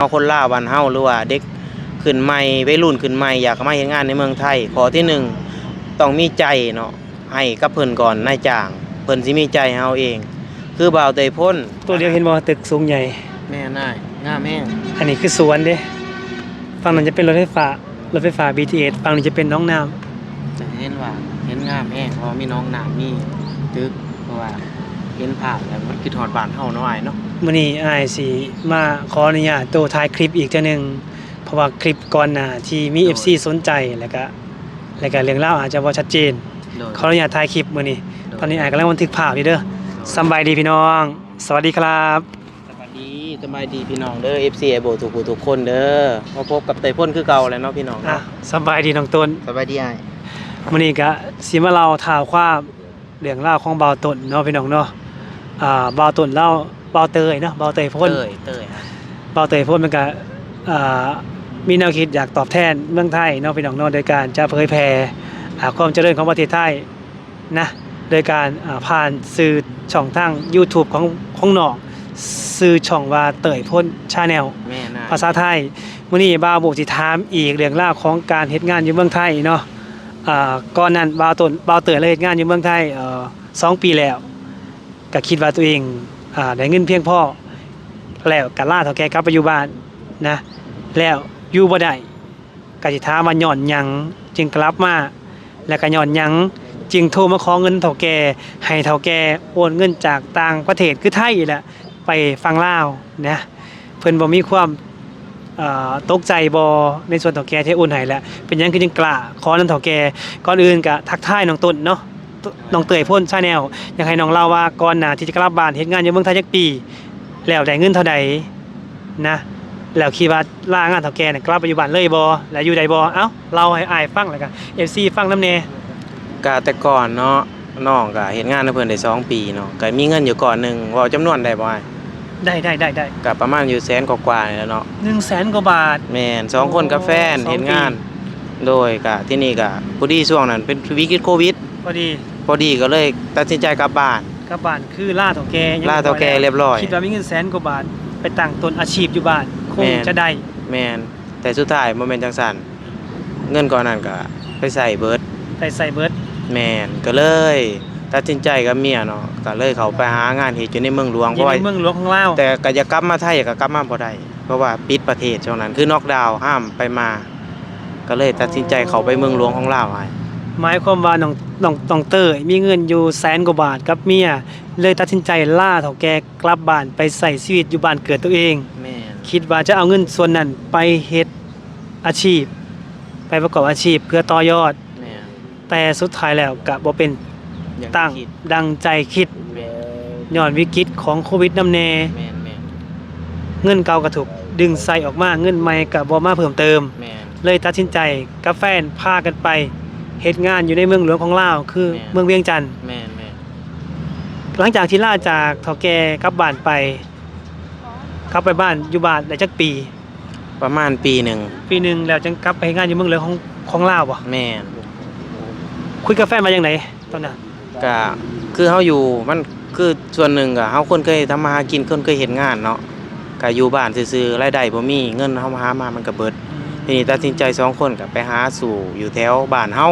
เอาคนลาวบ้านเฮาหรือว่าเด็กขึ้นใหม่วัยรุ่นขึ้นใหม่อยากมาเฮ็ดงานในเมืองไทย ขอที่หนึ่งต้องมีใจเนาะให้กับเพิ่นก่อนนายจ้าง เพิ่นสิมีใจให้เฮาเอง คือบ่าวเตยพ่นตัวเดียวเห็นบ่ตึกสูงใหญ่ แม่นายงามแฮงอันนี้คือสวนเด้ฝั่งนั้นจะเป็นรถไฟฟ้ารถไฟฟ้า BTS ฝั่งนี้จะเป็นน้องน้ำจะเห็นว่าเห็นงามแฮงเพราะว่ามีน้องน้ำมีตึกเพราะว่า เห็นภาพแล้วมันคิดฮอดบ้านเฮาเนาะอ้ายเนาะมื้อนี้อ้ายสิมาขออนุญาตโตถ่ายคลิปอีกเทื่อหนึงเพราะว่าคลิปก่อนหน้าที่มี FC สนใจแล้วก็แล้วก็เรื่องราวอาจจะบ่ชัดเจนโดยขออนุญาตถ่ายคลิปมื้อนี้ตอนนี้อ้ายกำลังบันทึกภาพอยู่เด้อสำบายดีพี่น้อง สวัสดีครับสบายดีสบายดีพี่น้องเด้อ FC ไอโบทุกผู้ทุกคนเด้อมาพบกับเตยพ่นคือเก่าแล้วเนาะพี่น้องอะเนาะสำบายดีน้องต้นสบายดีอ้ายมื้อนี้ก็สิมาเล่าข่าวความเรื่องราวของบ่าวต้นเนาะพี่น้องเนาะ อ่าบ่าวต้นเล่าบ่าวเตยเนาะบ่าวเตยพ่นเตยเตยฮะเบาเตยพูดมันก็อ่ามีแนวคิดอยากตอบแทนเมืองไทยเนาะพี่น้องเนาะโดยการจะเผยแผ่อ่าความเจริญของประเทศไทยนะโดยการอ่าผ่านสื่อช่องทาง YouTube ของของน้องสื่อช่องว่าเตยพ่นชาแนล แม่น่ะภาษาไทยมื้อนี้บ่าวบุกสิถามอีกเรื่องราวของการเฮ็ดงานอยู่เมืองไทยเนาะอ่าก่อนนั้นบ่าวต้นบ่าวเตยเลยเฮ็ดงานอยู่เมืองไทยเอ่อสองปีแล้ว ก็คิดว่าตัวเองอ่าได้เงินเพียงพอแล้วก็ล่าเท่าแก่กลับไปอยู่บ้านนะ แล้วอยู่บ่ได้ก็สิถามว่าย้อนหยังจึงกลับมาแล้วก็ย้อนหยังจึงโทรมาขอเงินเท่าแก่ให้เท่าแก่โอนเงินจากต่างประเทศคือไทยนี่แหละไปฟังลาวนะเพิ่นบ่มีความตกใจบ่ในส่วนเท่าแก่ที่โอนให้แล้วเป็นยังคือจึงกล้าขอนั้นเท่าแก่ก่อนอื่นก็ทักทายน้องต้นเนาะ น้องเตยพ่นชาแนลอยากให้น้องเล่าว่าก่อนหน้าที่จะกลับบ้านเฮ็ดงานอยู่เมืองไทยจักปี แล้วได้เงินเท่าใดนะ แล้วคิดว่าลางานเท่าแก่เนี่ยกลับไปอยู่บ้านเลยบ่แล้วอยู่ใดบ่เอ้าเราให้อายฟังแล้วกัน FC ฟังนำแน่กะแต่ก่อนเนาะน้องก็เฮ็ดงานในเพิ่นได้สองปีเนาะก็มีเงินอยู่ก่อนหนึงเว้าจำนวนได้บ่อ้ายได้ได้ได้ได้ก็ประมาณอยู่แสนกว่าๆนี่แหล้วเนาะ100,000กว่าบาท แม่นสองคนกับแฟนสองปีเฮ็ดงาน โดยก็ที่นี่ก็พอดีช่วงนั้นเป็นวิกฤตโควิด พอดีพ อดีก็เลยตัดสินใจกลับบ้าน กลับบ้านคือล่าเท่าแก่ยังล่าเท่าแก่เรียบร้อยคิดว่ามีเงินแสนกว่าบาทไปตั้งต้นอาชีพอยู่บ้านคงแม่นจะได้แม่นแต่สุดท้ายบ่แม่นจังซั่นเงินก่อนนั้นก็ไปใส่เบิดได้ใส่เบิดแม่นก็เลยตัดสินใจกับเมียเนาะก็เลยเขาไปหางานเฮ็ดอยู่ในเมืองหลวงอเพยู่ราะว่าในเมืองหลวงของลาวแต่ก็จะกลับมาไทยก็กลับมาบ่ได้เพราะว่าปิดประเทศช่วงนั้นคือนอกดาวน์ห้ามไปมา ก็เลยตัดสินใจเขาไปเมืองหลวงของลาวให้หมายความว่าน้อง น้องน้องเตยมีเงินอยู่แสนกว่าบาทกับเมียเลยตัดสินใจล่าเท่าแก่กลับบ้านไปใส่ชีวิตอยู่บ้านเกิดตัวเอง แม่นคิดว่าจะเอาเงินส่วนนั้นไปเฮ็ดอาชีพ ไปประกอบอาชีพเพื่อต่อยอด แม่นแต่สุดท้ายแล้วก็บ่เป็นอย่างตั้งที่คิดดังใจคิดแม่นย้อนวิกฤตของโควิดนำแน่แม่นแม่นเงินเก่าก็ถูกดึงใส่ออกมาเงินใหม่ก็บ่มาเพิ่มเติม แม่นเลยตัดสินใจกับแฟนพากันไป เฮ็ดงานอยู่ในเมืองหลวงของลาวคือแม่ เมืองเวียงจันทน์แม่นแม่นหลังจากที่ล่าจากเฒ่าแก่กลับบ้านไปกลับไปบ้านอยู่บ้านได้จักปี ประมาณปีหนึ่งปีหนึงแล้วจึงกลับไปเฮ็ดงานอยู่เมืองหลวงของของลาวบ่แม่นคุยกับแฟนมาจังไดตอนนั้นก็คือเฮาอยู่มันคือส่วนหนึ่งก็เฮาคนเคยทำมาหากินคนเคยเฮ็ดงานเนาะก็อยู่บ้านซื่อๆรายได้บ่มีเงินเฮาหามามันก็เบิด ทีนี้ตัดสินใจสองคนก็ไปหาสู่อยู่แถวบ้านเฮา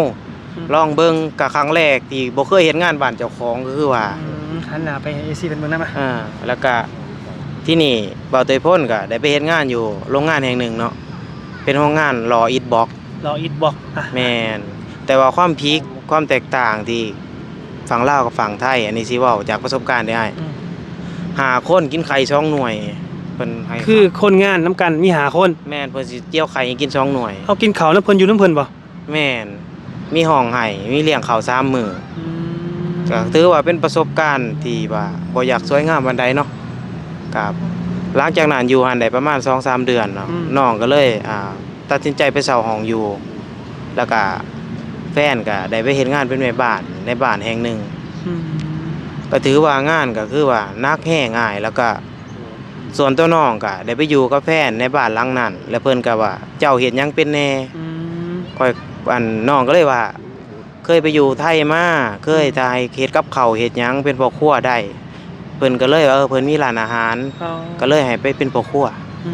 ลองเบิ่งก็ครั้งแรกที่บ่เคยเฮ็ดงานบ้านเจ้าของก็คือว่าอืมหันหน้าไปให้ AC เป็นเมืองนำมาอ่าแล้วก็ที่นี่เบาเตยพ่นก็ได้ไปเฮ็ดงานอยู่โรงงานแห่งหนึ่งเนาะเป็นโรงงานรออิฐบล็อกรออีทบอกอะแม่นแต่ว่าความพีคความแตกต่างที่ฝั่งลาวกับฝั่งไทย อันนี้สิเว้าจากประสบการณ์ได้อ้ายอืมหาคนกินไข่สองหน่วย เพิ่นให้คือคนงานน้ำกันมีหาคน แม่นเพิ่นสิเจียวไข่ให้กินสองหน่วย เอากินข้าวน้ำเพิ่นอยู่น้ำเพิ่นบ่แม่นมีห้องให้มีเลี้ยงข้าวสามมื้ออืก็มถือว่าเป็นประสบการณ์ที่ว่าบ่อยากสวยงามปานใดเนาะครับหลังจากนั้นอยู่หันได้ประมาณ2-3เดือนเนาะน้องก็เลยอ่าตัดสินใจไปเช่าห้องอยู่ แล้วก็แฟนก็ได้ไปเฮ็ดงานเป็นแม่บ้านในบ้านแห่งหนึ่งอืมก็ถือว่างานก็คือว่านักแห้ง่ายแล้วก็ ส่วนตัวน้องก็ได้ไปอยู่กับแฟนในบ้านหลังนั้น แล้วเพิ่นก็ว่า เจ้าเฮ็ดหยังเป็นแน่อืมค่อยอันน้องก็เลยว่า เคยไปอยู่ไทยมาเคยทายเฮ็ดกับข้าวเฮ็ดหยังเป็นพ่อครัวได้เพิ่นก็เลยว่าเออเพิ่นมีร้านอาหาร เอาก็เลยให้ไปเป็นพ่อครัวอื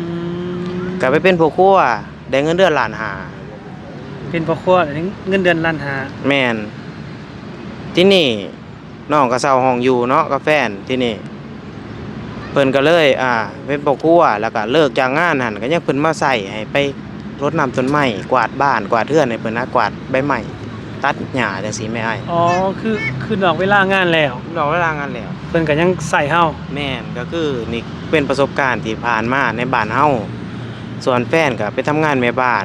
มก็ไปเป็นผู้ครัวได้เงินเดือนล้านห้าเป็นพ่อครัวเงินเดือนล้านห้าแม่นที่นี่น้องก็เช่าห้องอยู่เนาะกับแฟนที่นี่ เพิ่นก็เลยอ่าเป็นพ่อครัวแล้วก็เลิกจากงานหั่นก็ยังเพิ่นมาใส่ให้ไปรดน้ำต้นไม้กวาดบ้านกวาดเรือนให้เพิ่นนะกวาดใบไม้ตัดหญ้าจังซี่แม่อ้ายอ๋อคือคือนอกเวลางานแล้วดอกเวลางานแล้ว เพิ่นก็ยังใส่เฮาแม่นก็คือนี่เป็นประสบการณ์ที่ผ่านมาในบ้านเฮาส่วนแฟนก็ไปทำงานแม่บ้าน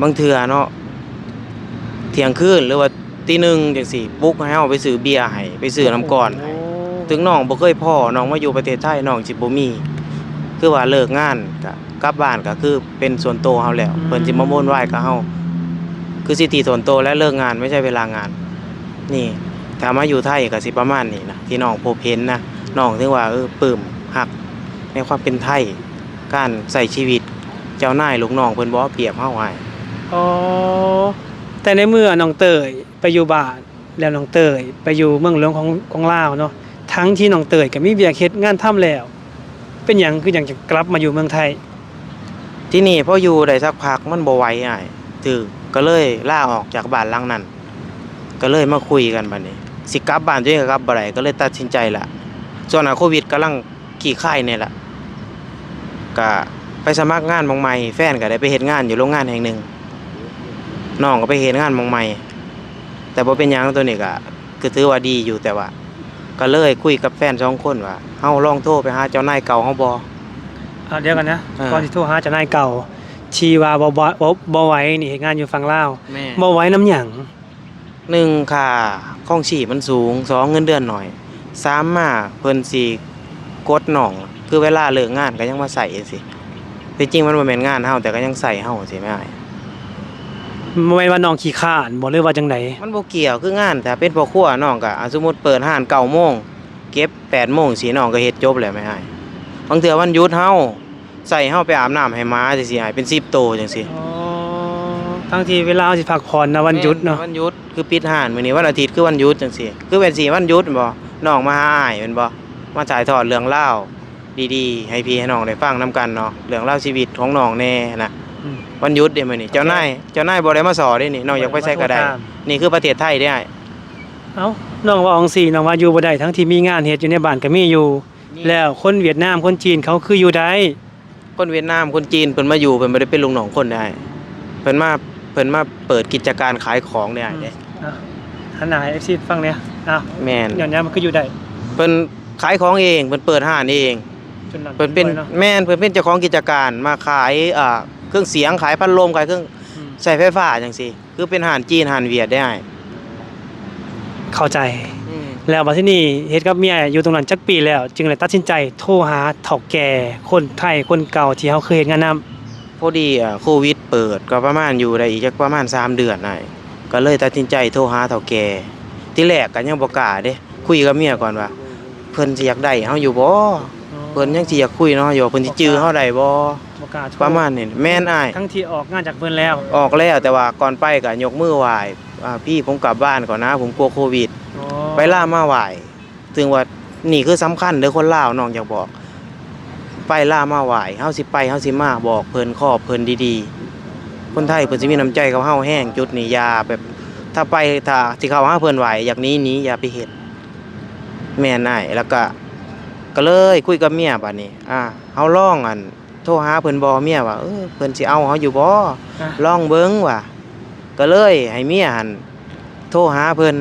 บางเทื่อเนาะเที่ยงคืนหรือว่าตีหนึ่งจังซี่ปลุกให้เฮาไปซื้อเบียร์ให้ไปซื้อน้ำก่อนให้ ถึงน้องบ่เคยพ่อน้องมาอยู่ประเทศไทยน้องสิบ่มี คือว่าเลิกงานก็กลับบ้านก็คือเป็นส่วนตัวเฮาแล้วเพิ่นสิมาโมนไหว้กับเฮาคือสิทธิส่วนตัวและเลิกงานไม่ใช่เวลางาน นี่ถ้ามาอยู่ไทยก็สิประมาณนี้นะที่น้องพบเห็นนะน้องถึงว่าเออปลื้มฮักในความเป็นไทย การใส่ชีวิตเจ้านายลูกน้องเพิ่นบ่เอาเปรียบเฮาให้อ๋อแต่ในเมื่อน้องเตยไปอยู่บ้านแล้วน้องเตยไปอยู่เมืองหลวงของของลาวเนาะ ทั้งที่น้องเตยก็มีเวียกเฮ็ดงานทำแล้ว เป็นหยังคือหยังจะกลับมาอยู่เมืองไทย ที่นี่พออยู่ได้สักพักมันบ่ไหวอ้ายถือก็เลยล่าออกจากบ้านหลังนั้น ก็เลยมาคุยกันบัดนี้ สิกลับบ้านตัวเองก็กลับบ่ได้ก็เลยตัดสินใจละส่วนหาโควิดกำลังขี่ค่ายนี่แหละก็ไปสมัครงานมองใหม่แฟนก็ได้ไปเฮ็ดงานอยู่โรงงานแห่งหนึ่งน้องก็ไปเฮ็ดงานมองใหม่แต่บ่เป็นหยังตัวนี้ก็คือถือว่าดีอยู่แต่ว่า ก็เลยคุยกับแฟนสองคนว่าเฮาลองโทรไปหาเจ้านายเก่าเฮาบ่เอาเดี๋ยวกันนะอ่าก่อนที่โทรหาเจ้านายเก่า ชีว่าบ่บ่บ่บ่ไหวนี่เฮ็ดงานอยู่ฝั่งลาวแม่บ่ไหวน้ำหยังหนึ่งค่าครองชีพมันสูงสองเงินเดือนหน่อยสามมาเพิ่นสิกดหน่อง คือเวลาเลิกงานก็ยังมาใส่สิที่จริงมันบ่แม่นงานเฮาแต่ก็ยังใส่เฮาสิแม่อ้าย บ่แม่นว่าน้องขี้ข้านบ่หรือว่าจังไดมันบ่เกี่ยวคืองานแต่เป็นพ่อครัวน้องก็อะสมมุติเปิดร้าน9โมงเก็บ8โมงสิน้องก็เฮ็ดจบแล้วแม่อ้ายบางเทื่อวันหยุดเฮาใส่เฮาไปอาบน้ำให้หมาจังซี่อ้ายเป็น10โตวจังซี่อ๋อทั้งที่เวลาเราสิพักผ่อนนะวันหยุดเนาะแม่วันหยุดคือปิดห้านมื้อนี้วันอาทิตย์คือวันหยุดจังซี่คือเป็นสิวันหยุดแม่นบ่น้องมาหาอ้ายแม่นบ่มาถ่ายทอดเรื่องราวดีๆ ให้พี่ให้น้องได้ฟังนํกันเนาะเรื่องราวชีวิตของน้องแน่นะอืม วันหยุดเด้มื้อนี้เจ้านายเจ้านายบ่ได้มาสอนเด้นี่น้องอยากไปใช้ก็ได้นี่คือประเทศไทยเด้อ้ายเอ้าน้องว่าอองสี่น้องว่าอยู่บ่ได้ทั้งที่มีงานเฮ็ดอยู่ในบ้านก็มีอยู่ แล้วคนเวียดนามคนจีนเขาคืออยู่ได้คนเวียดนามคนจีนเพิ่นมาอยู่เพิ่นบ่ได้เป็นลุงน้องคนได้เพิ่นมาเพิ่นมาเปิดกิจการขายของได้เด้อะหันหน้าให้ FC ฟังเนี่ยอ้าวแม่นย้อนย้ำมันคืออยู่ได้เพิ่นขายของเองเพิ่นเปิดห้านเองจนนั้นเพิ่นเป็นบ่อยอะแม่นเพิ่นเป็นเจ้าของกิจการมาขายอ่าเค รื่องเสียงขายพัดลมขายเครื่องอืมใช้ไฟฟ้าจังซี่คือเป็นห้านจีนห้านเวียดได้เข้าใจอืมแล้วบัดที่นี่เฮ็ดกับเมียอยู่ตรงนั้นจักปีแล้ว จึงเลยตัดสินใจโทรหาเฒ่าแก่คนไทยคนเก่าที่เขาเคยเฮ็ดงานนํพอดีอะโควิดเปิดก็ประมาณอยู่ได้อีกจักประมาณ3เดือนน่ะก็เลยตัดสินใจโทรหาเฒ่าแก่ที่แรกก็ยังบ่กล้าเด้คุยกับเมียก่อนว่า เพิ่นสิอยากได้เฮาอยู่บ่เพิ่นยังสิอยากคุยเนาะอยู่ว่าเพิ่นสิจื้อเฮาได้บ่ บ่กล้าโทประมาณนี้แม่นอ้าย ทั้งที่ออกงานจากเพิ่นแล้ว ออกแล้วแต่ว่าก่อนไปก็ยกมือไหว้อ่าพี่ผมกลับบ้านก่อนนะ ผมกลัวโควิด อ๋อไปล่ามาไหว้ถึงว่านี่คือสำคัญเด้อคนลาวน้องอยากบอก ไปล่ามาไหว้เฮาสิไปเฮาสิมาบอกเพิ่นขอบเพิ่นดีๆ คนไทยเพิ่นสิมีน้ำใจกับเฮาแห้งจุดนี้อย่าแบบ ถ้าไปถ้าสิเข้าหาเพิ่นไหวอยากหนี้หนี้อย่าไปเฮ็ดแม่นอ้ายแล้วก็ ก็เลยคุยกับเมียบัดนี้ อ่าเฮาลองอัน โทรหาเพิ่นบ่เมียว่าเออเพิ่นสิเอาเฮาอยู่บ่อะลองเบิ่งว่ะก็เลยให้เมียหันโทรหาเพิ่น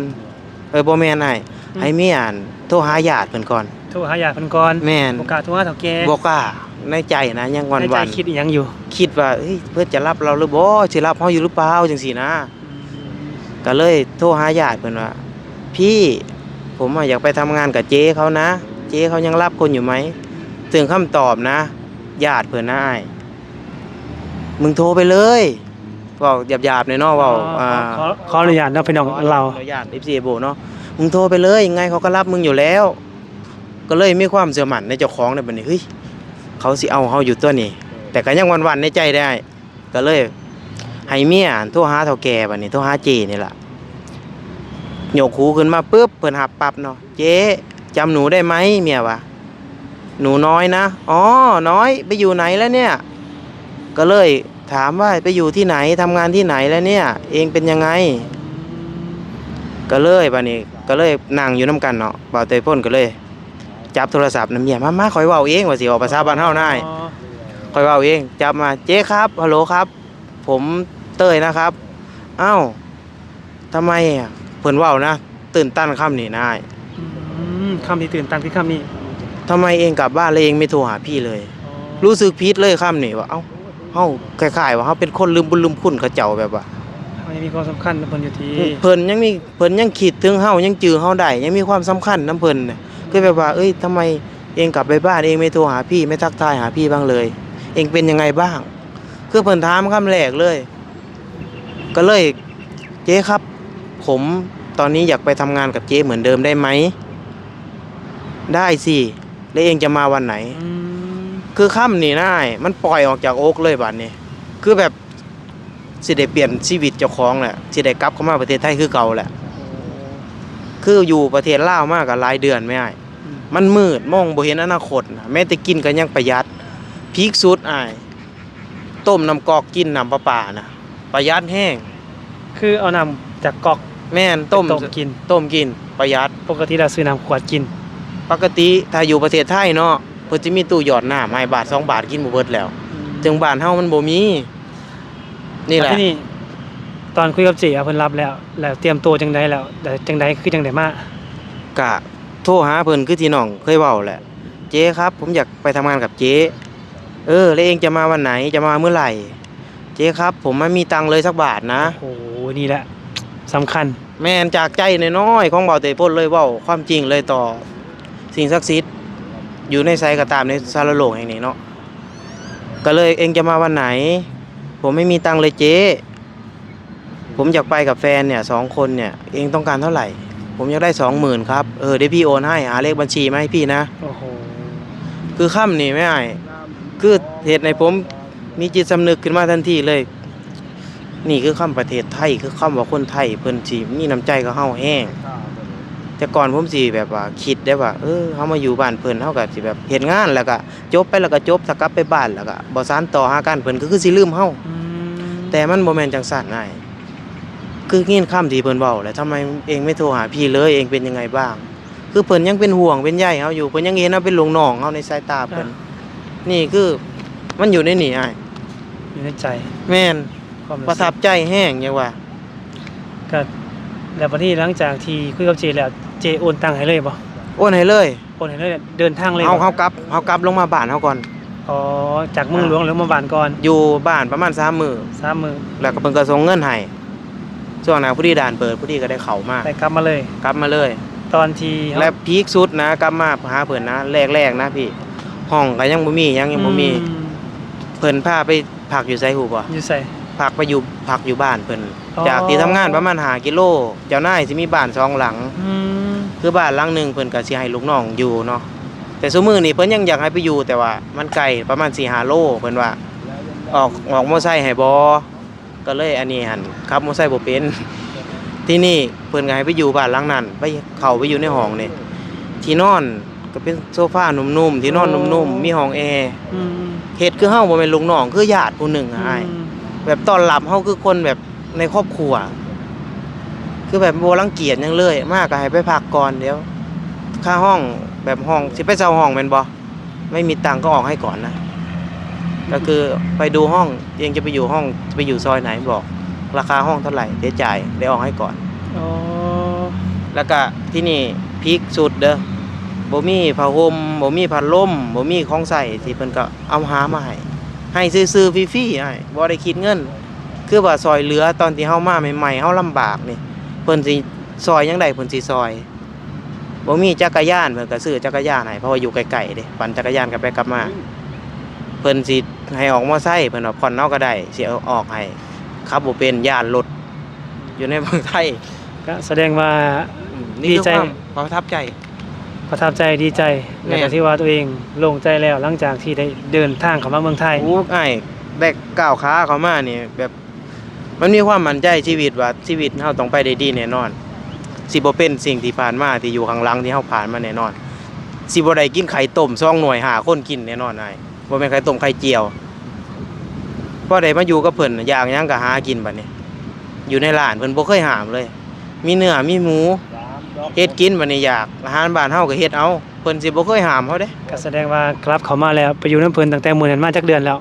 เออบ่แม่นอ้ายให้เมียหันโทรหาญาติเพิ่นก่อน โทรหาญาติเพิ่นก่อนแม่นบ่กล้าโทรหาเฒ่าแก่บ่กล้าในใจนะยังวันในๆใจคิดอีหยังอยู่คิดว่าเฮ้ยเพิ่นจะรับเราหรือบ่สิรับเฮาอยู่หรือเปล่าจังซี่นะ ก็เลยโทรหาญาติเพิ่นว่า พี่ผมอะอยากไปทำงานกับเจ๊เขานะ เจ๊เขายังรับคนอยู่ไหมถึงคำตอบนะ ญาติเพิ่นนะอ้ายมึงโทรไปเลยบอกหยาบๆหน่อยเนาะเว้าอ๋ออ่าขอขออนุญาตเนาะพี่น้องเราขออนุญาต FC โบเนาะมึงโทรไปเลยยังไงเขาก็รับมึงอยู่แล้ว ก็เลยมีความเชื่อมั่นในเจ้าของในบัดนี้เฮ้ยเขาสิเอาเฮาอยู่ตัวนี้ แต่ก็ยังหวันๆในใจได้ ก็เลยให้เมียโทรหาเฒ่าแก่บัดนี้โทรหาเจนี่ล่ะโยกหูขึ้นมาปุ๊บเพิ่นหับปั๊บเนาะเจ๊จำหนูได้ไหมเมียวะ หนูน้อยนะ อ๋อ น้อยไปอยู่ไหนแล้วเนี่ย ก็เลยถามว่าไปอยู่ที่ไหนทำงานที่ไหนแล้วเนี่ย เองเป็นยังไง ก็เลยบัดนี้ก็เลยนั่งอยู่น้ำกันเนาะบ่าวเตยพ่นก็เลย จับโทรศัพท์น้ำเมียมามาคอยเว้าเองว่าสิออกภาษาบ้านเฮาได้อ๋อคอยเว้าเอง จับมาเจ๊ครับฮัลโหลครับ ผมเต้ยนะครับ เอ้าทำไมอะเพิ่นเว้านะ ตื่นตันค่ำนี่นาย อืมคำที่ตื่นตันคือคำนี้ ทำไมเองกลับบ้านแล้วเองไม่โทรหาพี่เลยอ๋อรู้สึกผิดเลยค่ำนี่ว่าเอ้าเฮาคล้ายๆว่าเฮาเป็นคนลืมบุญลืมคุณเขาเจ้าแบบว่ามันยังมีความสำคัญนะเพิ่นอยู่ที่เพิ่นยังมีเพิ่นยังคิดถึงเฮายังจือเฮาได้ยังมีความสำคัญนํเพิ่นน่ะคือแบบว่า เอ้ยทำไมเองกลับไปบ้านเองไม่โทรหาพี่ไม่ทักทายหาพี่บ้างเลย เองเป็นยังไงบ้าง คือเพิ่นถามคำแรกเลย ก็เลย เจ๊ครับ ผมตอนนี้อยากไปทำงานกับเจ๊เหมือนเดิมได้ไหม ได้สิ แล้วเองจะมาวันไหนอืมคือค่ำนี่นายมันปล่อยออกจากโอ๊กเลยบัดนี้ คือแบบสิได้เปลี่ยนชีวิตเจ้าของแหละสิได้กลับเข้ามาประเทศไทยคือเก่าแหละ คืออยู่ประเทศลาวมากกับรายเดือนไม่ได้อืมมันมืดมองบ่เห็นอนาคตนะแม้แต่กินก็ยังประหยัดพีคสุดอ้ายต้มน้ำกอกกินน้ำประปานะประหยัดแห้ง คือเอาน้ำจากก๊อกแม่นต้มไปต้มกิน ต้มกินประหยัดปกติเราซื้อน้ำขวดกิน ปกติถ้าอยู่ประเทศไทยเนาะเพิ่นจะมีตู้หยอดน้ำให้บาทสองบาทกินบ่เบิดแล้วถึงบ้านเฮามันบ่มี นี่แหละ ที่นี่ตอนคุยกับเจีเพิ่นรับแล้ว แล้วเตรียมตัวจังไดแล้วแต่จังไดคือจังไดมากะโทรหาเพิ่นคือที่น้องเคยเว้าแหละ เจ๊ครับ ผมอยากไปทำงานกับเจ๊เออ แล้วเองจะมาวันไหนจะมาเมื่อไหร่ เจ๊ครับ ผมไม่มีตังค์เลยสักบาทนะ โอ้โหนี่แหละสำคัญ แม่นจากใจน้อยๆของเบาเตยพ่นเลยเว้าความจริงเลยต่อ สิ่งศักดิ์สิทธิ์อยู่ในไซก็ตามในสารโลกแห่งนี้เนาะก็เลยเองจะมาวันไหน ผมไม่มีตังค์เลยเจ๊ผมอยากไปกับแฟนเนี่ยสองคนเนี่ย เองต้องการเท่าไหร่ ผมอยากได้สองหมื่นครับ เออเดี๋ยวพี่โอนให้หาเลขบัญชีมาให้พี่นะ โอ้โหคือค่ำนี่ไม่ไอ้ายคือเหตุในผมมีจิตสำนึกขึ้นมาทันทีเลย นี่คือคำประเทศไทยคือคำว่าคนไทยเพิ่นสิมีน้ำใจกับเฮาแห้ง แต่ก่อนผมสิแบบว่าคิดได้ว่า เออเฮามาอยู่บ้านเพิ่นเฮาก็สิแบบเฮ็ดงานแล้วก็จบไปแล้วก็จบถ้ากลับไปบ้านแล้วก็บ่สานต่อหากันเพิ่นก็คือสิลืมเฮาอืมแต่มันบ่แม่นจังซั่นอ้ายคือยินคำที่เพิ่นเว้าแหละทำไมเองไม่โทรหาพี่เลยเองเป็นยังไงบ้าง คือเพิ่นยังเป็นห่วงเป็นใยเฮาอยู่เพิ่นยังเห็นเฮาเป็นลูกน้องเฮาในสายตาเพิ่นนี่คือมันอยู่ในนี่อ้ายอยู่ในใจแม่นความประทับใจแห้งยังว่าก็แล้ววันนี้หลังจากที่คุยกับเจแล้ว เจโอนตังค์ให้เลยบ่โอนให้เลยโอนให้เลยเดินทางเลยเฮาบ่เฮากลับเฮากลับลงมาบ้านเฮาก่อน อ๋อจากเมืองหลวงหรือมาบ้านก่อนอยู่บ้านประมาณ3มื้อสามมือแล้วก็เพิ่นก็ส่งเงินให้ช่วงนั้นผู้ดีด่านเปิดผู้ดีก็ได้เข้ามาไปกลับมาเลย กลับมาเลย ตอนที่เฮาและพีคสุดนะกลับมาหาเพิ่นนะแรกๆนะพี่ ห้องก็ยังบ่มียังยังบ่มีอืเพิ่นพาไปพักอยู่ไสหูบ่อยู่ใส่ พักไปอยู่พักอยู่บ้านเพิ่นอ๋อ จากที่ทำงานประมาณ5กิโลเจ้านายสิมีบ้านสองหลัง อืม คือบ้านหลังหนึงเพิ่นก็สิให้ลูกน้องอยู่เนาะแต่ซุมื้อนี้เพิ่นยังอยากให้ไปอยู่แต่ว่ามันไกลประมาณ4-5โลเพิ่นว่าออกออกมอไซค์ให้บ่ก็เลยอันนี้หั่นขับมอไซค์บ่เป็นที่นี่เพิ่นก็ให้ไปอยู่บ้านหลังนั้นไปเข้าไปอยู่ในห้องนี่ที่นอนก็เป็นโซฟานุ่มๆที่นอนนุ่มๆมีห้องแอร์อืมเฮ็ดคือเฮาบ่แม่นลูกน้องคือญาติผู้หนึ่งอะอ้ายอืมแบบต้อนรับเฮาคือคนแบบในครอบครัว คือแบบบ่รังเกียจหยังเลย มากก็ให้ไปพักก่อนเดี๋ยว ค่าห้องแบบห้องสิไปเช่าห้องแม่นบ่ไม่มีตังค์ก็ออกให้ก่อนนะ ก็คือไปดูห้องเองจะไปอยู่ห้องจะไปอยู่ซอยไหนบอก ราคาห้องเท่าไหร่เดี๋ยวจ่ายเดี๋ยวออกให้ก่อนอ๋อแล้วก็ที่นี่พีคสุดเด้อบ่มีผ้าห่มบ่มีพัดลมบ่มีของใส่ที่เพิ่นก็เอาหามาให้ให้ซื้อๆฟรีๆอ้ายบ่ได้คิดเงิน คือว่าซอยเหลือตอนที่เฮามาใหม่ๆเฮาลำบากนี่ เพิ่นสิซอยยังไดเพิ่นสิซอยบ่มีจักรยานเพิ่นก็ซื้อจักรยานให้เพราะว่าอยู่ไกลๆเด้ปั่นจักรยานกลับไปกลับมา เพิ่นสิให้ออกมอไซค์เพิ่นว่าผ่อนเอาก็ได้สิเอาออกให้ขับบ่เป็นย่านรถอยู่ในเมืองไทยก็แสดงว่าอืมนี่คือดีใจความประทับใจ ประทับใจดีใจแม่ แล้วก็ที่ว่าตัวเองโล่งใจแล้วหลังจากที่ได้เดินทางเข้ามาเมืองไทยโอ้ไอ้ายได้ก้าวขาเข้ามานี่แบบ มันมีความมั่นใจชีวิตว่าชีวิตเฮาต้องไปได้ดีแน่นอน สิบ่เป็นสิ่งที่ผ่านมาที่อยู่ข้างหลังที่เฮาผ่านมาแน่นอน สิบ่ได้กินไข่ต้มซองหน่วยหาคนกินแน่นอนไอ้ายบ่แม่นไข่ต้มไข่เจียวพอได้มาอยู่กับเพิ่นน่ะอยากหยังก็หากินบัดนี้ อยู่ในร้านเพิ่นบ่เคยห้ามเลย มีเนื้อมีหมูเฮ็ดกินบัดนี้อยากอาหารบ้านเฮาก็เฮ็ดเอาเพิ่นสิบ่เคยห้ามเฮาเด้ก็แสดงว่ากลับเขามาแล้วไปอยู่น้ำเพิ่นตั้งแต่มื้อนั้นมาจักเดือนแล้ว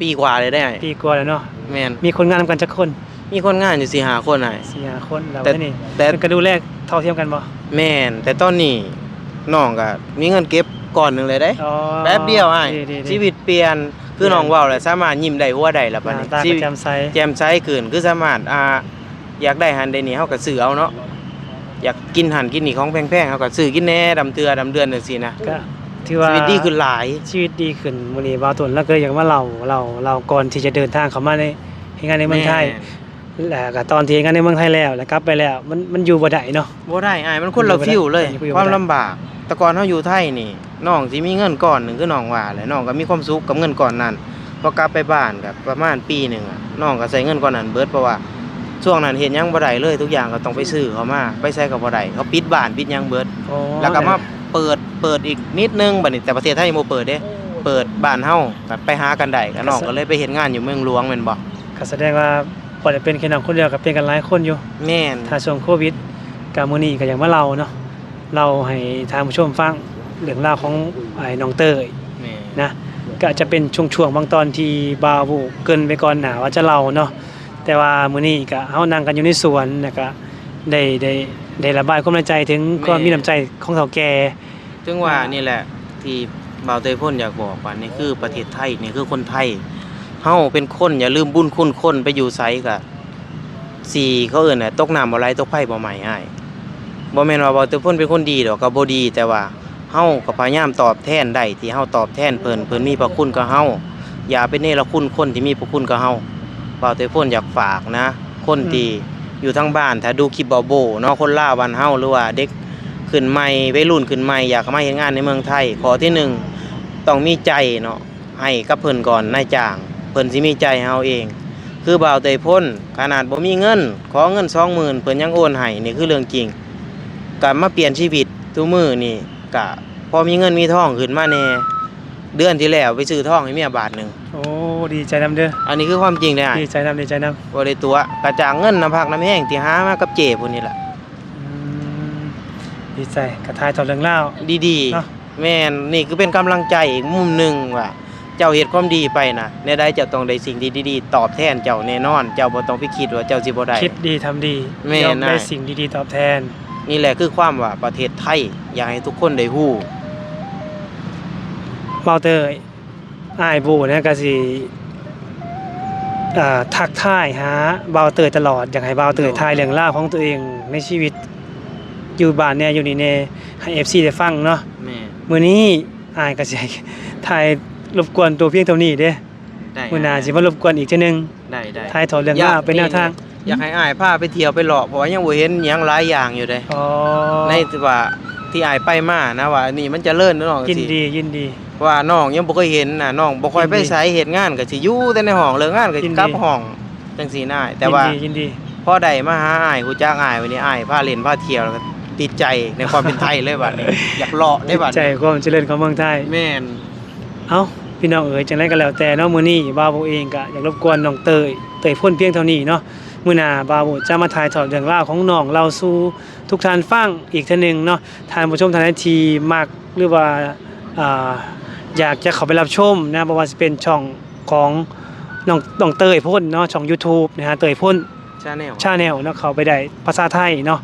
ปีกว่าเลยได้ปีกว่าแล้วเนาะ แม่นมีคนงานนำกันจักคนมีคนงานอยู่4-5คนให้สี่ห้าคนแล้วแต่นี่แต่เพิ่นก็ดูแลเท่าเทียมกันบ่แม่น แต่ตอนนี้น้องก็มีเงินเก็บก่อนหนึงเลยได้อ๋อแป๊บเดียวอ้ายดีๆๆชีวิตเปลี่ยนคือน้องเว้าแหละสามารถยิ้มได้หัวได้ละหบัดน้านี้ตาชีก็วิต แจ่มใสแจ่มใสขึ้นคือสามารถอ่าอยากได้หันได้นี่เฮาก็ซื้อเอาเนาะอยากกินหันกินนี่ของแพงๆเฮาก็ซื้อกินแหน่ดำเตือดำเดือนจังซี่นะก็ ถือว่าชีวิตดีขึ้นหลาย ชีวิตดีขึ้นมื้อนี้บ่าวตนแล้วก็อยากมาเล่าเราเราก่อนที่จะเดินทางเข้ามาในเฮ็ดงานในเมืองไทยแล้วก็ตอนที่เฮ็ดงานในเมืองไทยแล้วแล้วกลับไปแล้ว มันมันอยู่บ่ได้เนาะบ่ได้อ้ายมันคนละฟิลเลยอยู่บ่ได้ความลำบากแต่ก่อนเฮาอยู่ไทยนี่น้องสิมีเงินก้อนหนึงคือน้องว่าแหละน้องก็มีความสุขกับเงินก้อนนั้นพอกลับไปบ้านก็ประมาณปีหนึงอะน้องก็ใช้เงินก้อนนั้นเบิดเพราะว่าช่วงนั้นเฮ็ดหยังบ่ได้เลย ทุกอย่างก็ต้องไปซื้อเขามาไปใช้ก็บ่ได้เขาปิดบ้านปิดหยังเบิดอ๋อแล้วก็มาเปิด เปิดอีกนิดนึงบัดนี้แต่ประเทศไทยยังบ่เปิดเด้ เปิดบ้านเฮาก็ไปหากันได้ก็น้องก็เลยไปเฮ็ดงานอยู่เมืองหลวงแม่นบ่ก็แสดงว่าบ่ได้เป็นแค่น้องคนเดียวก็เป็นกันหลายคนอยู่แม่นถ้าช่วงโควิดก็มื้อนี้ก็อย่างว่าเราเนาะเราให้ทางผู้ชมฟังเรื่องราวของไอ้น้องเต้ยแม่นนะก็จะเป็นช่วงๆบางตอนที่บาวบุเกินไปก่อนหนาว่าจะเล่าเนาะแต่ว่ามื้อนี้ก็เฮานั่งกันอยู่ในสวนแล้วก็ได้ได้ได้ระบายความในใจถึงความมีน้ำใจของเฒ่าแก่ ถึงว่านี่แหละที่บ่าวเตยพ่นอยากบอกว่านี่คือประเทศไทยนี่คือคนไทยเฮาเป็นคนอย่าลืมบุญคุณคนไปอยู่ไสก็สี่เขาเอิ้นน่ะตกน้ำบ่ไหลตกไผบ่ไหม้อ้ายบ่แม่นว่าบ่าวเตยพ่นเป็นคนดีดอกก็บ่ดี แต่ว่าเฮาก็พยายามตอบแทนได้ที่เฮาตอบแทนเพิ่นเพิ่นมีพระคุณกับเฮาอย่าไปเนรคุณคนที่มีพระคุณกับเฮาบ่าวเตยพ่นอยากฝากนะ คนที่อยู่ทางบ้านถ้าดูคลิปเบาโบเนาะคนลาวบ้านเฮาหรือว่าเด็ก ขึ้นใหม่วัยรุ่นขึ้นใหม่อยากเข้ามาเฮ็ดงานในเมืองไทย ขอที่หนึ่งต้องมีใจเนาะให้กับเพิ่นก่อนนายจ้าง เพิ่นสิมีใจให้เฮาเอง คือบ่าวเตยพ้นขนาดบ่มีเงิน ขอเงิน20,000เพิ่นยังโอนให้นี่คือเรื่องจริงก็มาเปลี่ยนชีวิตทุกมื้อนี่ก็พอมีเงินมีทองขึ้นมาแน่เดือนที่แล้วไปซื้อทองให้เมียบาทหนึงโอ้ดีใจนํเด้ออันนี้คือความจริงเด้อดีใจนํดีใจนํบ่ได้ตัวกระจางเงินน้ำพักน้ำแห้งที่หามากับเจพุ่นนี่ล่ะอืม ดีใจกระทายต่อเรื่องเล่าว ดีเนาะ ๆ แม่นนี่คือเป็นกำลังใจอีกมุมหนึ่งว่า เจ้าเฮ็ดความดีไปนะในใดเจ้าต้องได้สิ่งที่ดีๆ ตอบแทนเจ้าแน่นอน เจ้าบ่ต้องไปคิดว่าเจ้าสิบ่ได้ คิดดีทำดีแม่ยอมน่ะได้สิ่งดีๆตอบแทน นี่แหละคือความว่าประเทศไทย อยากให้ทุกคนได้ฮู้เบาเตยอ้ายบูเนี่ยก็สิอ่าทักทายหาเบาเตยตลอด อยากให้เบาเตยทายเรื่องราวของตัวเองในชีวิต อยู่บ้านเนี่ยอยู่นี่แน่ให้ FC ได้ฟังเนาะแม่มื้อนี้อ้ายก็สิให้ทายรบกวนตัวเพียงเท่านี้เด้ได้มื้อหน้าสิมารบกวนอีกเทื่อนึงได้ได้ทายถอดเรื่องราวเป็นแนวทาง อยากให้อ้ายพาไปเที่ยวไปเลาะเพราะว่ายังบ่เห็นหยังหลายอย่างอยู่เด้อ๋อในที่ว่าที่อ้ายไปมานะว่านี่มันเจะเลิ่นน้องยินสิดียินดี ว่าน้องยังบ่เคยเห็นน่ะน้องบ่ค่อยไปยินดีไสเฮ็ดงานก็สิอยู่แต่ในห้องเลิกงานก็ยินดี กลับห้องจังซี่น่ายแต่ว่ายินดียินดีพอได้มาหาอ้ายฮู้จักอ้ายวันนี้อ้ายพาเล่นพาเที่ยวแล้วก็ ติดใจในความเป็นไทยเลยบัดนี้อยากเลาะได้บัดใจนี้ความเจริญของเมืองไทย แม่นเอ้าพี่น้องเอ๋ยจังไรก็แล้วแต่เนาะมื้อนี้บ่าวโบเองก็อยากรบกวนน้องเตยเตยพ่นเพียงเท่านี้เนาะมื้อหน้าบ่าวโบจะมาถ่ายทอดเรื่องราวของน้องเราสู่ทุกท่านฟังอีกเทื่อหนึงเนาะท่านผู้ชมท่านใดที่มักหรือว่าอ่าอยากจะเข้าไปรับชมนะบ่ว่าสิเป็นช่องของน้องน้องเตยพ่นเนาะช่อง YouTube นะฮะเตยพ่นชาแนลชาแนลเนาะเข้าไปได้ภาษาไทยเนาะ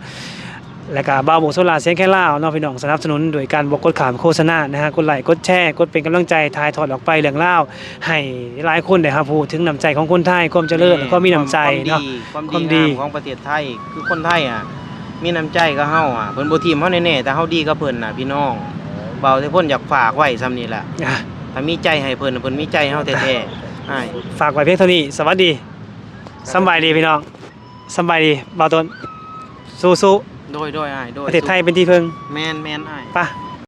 แล้วก็บาวโบโซลาเสียงแค่ลาวเนาะพี่น้องสนับสนุนโดยการบอกกดขามโฆษณานะฮะกดไลค์กดแชร์กดเป็นกำลังใจทายถอดออกไปเรื่องเล่าวให้หลายคนได้รับรู้ถึงน้ำใจของคนไทยความเจริญแล้วก็มีน้ำใจเนาะความความดีดีงามของประเทศไทยคือคนไทยอะมีน้ำใจกับเฮาอะเพิ่นบ่ทิมเฮาแน่ๆแต่เฮาดีกับเพิ่นน่ะพี่น้องเบาแต่เพิ่นอยากฝากไว้ซ้ำนี่แหละอะถ้ามีใจให้เพิ่นน่ะเพิ่นมีใจให้เฮาแท้ๆอ้ายฝากไว้เพียงเท่านี้สวัสดีสำบายดีพี่น้องสำบายดีบ่าวต้นสู้ โดยโดยอ้ายโดยๆประเทศไทยเป็นที่พึ่งแม่นแม่นอ้าย ไป